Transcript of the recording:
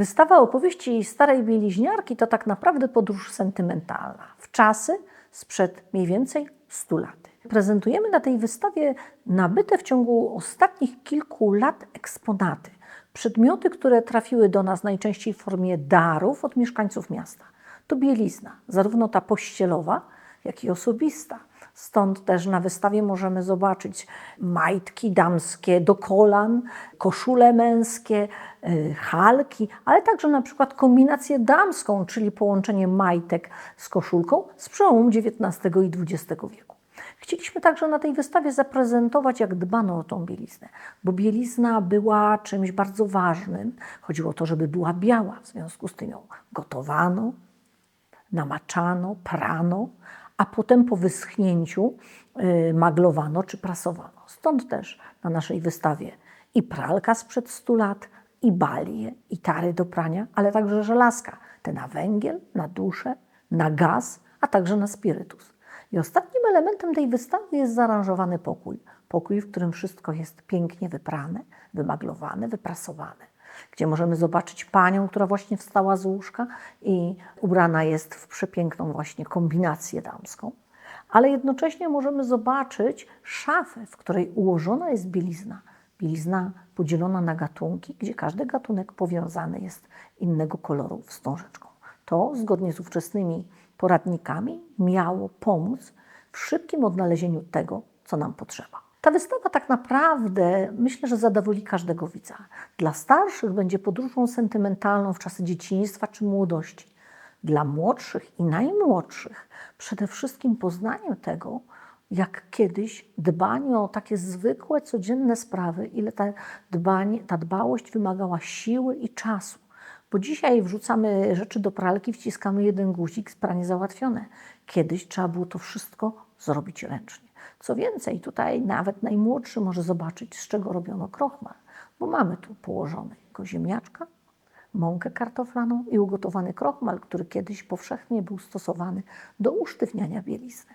Wystawa opowieści starej bieliźniarki to tak naprawdę podróż sentymentalna w czasy sprzed mniej więcej 100 lat. Prezentujemy na tej wystawie nabyte w ciągu ostatnich kilku lat eksponaty, przedmioty, które trafiły do nas najczęściej w formie darów od mieszkańców miasta. To bielizna, zarówno ta pościelowa, jak i osobista. Stąd też na wystawie możemy zobaczyć majtki damskie do kolan, koszule męskie, y, halki, ale także na przykład kombinację damską, czyli połączenie majtek z koszulką z przełomu XIX i XX wieku. Chcieliśmy także na tej wystawie zaprezentować, jak dbano o tą bieliznę, bo bielizna była czymś bardzo ważnym. Chodziło o to, żeby była biała, w związku z tym ją gotowano, namaczano, prano, a potem po wyschnięciu y, maglowano czy prasowano. Stąd też na naszej wystawie i pralka sprzed 100 lat, i balie, i tary do prania, ale także żelazka, te na węgiel, na duszę, na gaz, a także na spirytus. I ostatnim elementem tej wystawy jest zaaranżowany pokój. Pokój, w którym wszystko jest pięknie wyprane, wymaglowane, wyprasowane gdzie możemy zobaczyć panią, która właśnie wstała z łóżka i ubrana jest w przepiękną właśnie kombinację damską. Ale jednocześnie możemy zobaczyć szafę, w której ułożona jest bielizna. Bielizna podzielona na gatunki, gdzie każdy gatunek powiązany jest innego koloru wstążeczką. To, zgodnie z ówczesnymi poradnikami, miało pomóc w szybkim odnalezieniu tego, co nam potrzeba. Ta wystawa tak naprawdę myślę, że zadowoli każdego widza. Dla starszych będzie podróżą sentymentalną w czasy dzieciństwa czy młodości. Dla młodszych i najmłodszych przede wszystkim poznaniem tego, jak kiedyś dbanie o takie zwykłe, codzienne sprawy, ile ta, dbanie, ta dbałość wymagała siły i czasu. Bo dzisiaj wrzucamy rzeczy do pralki, wciskamy jeden guzik, spranie załatwione. Kiedyś trzeba było to wszystko zrobić ręcznie. Co więcej, tutaj nawet najmłodszy może zobaczyć, z czego robiono krochmal, bo mamy tu położonego ziemniaczka, mąkę kartoflaną i ugotowany krochmal, który kiedyś powszechnie był stosowany do usztywniania bielizny.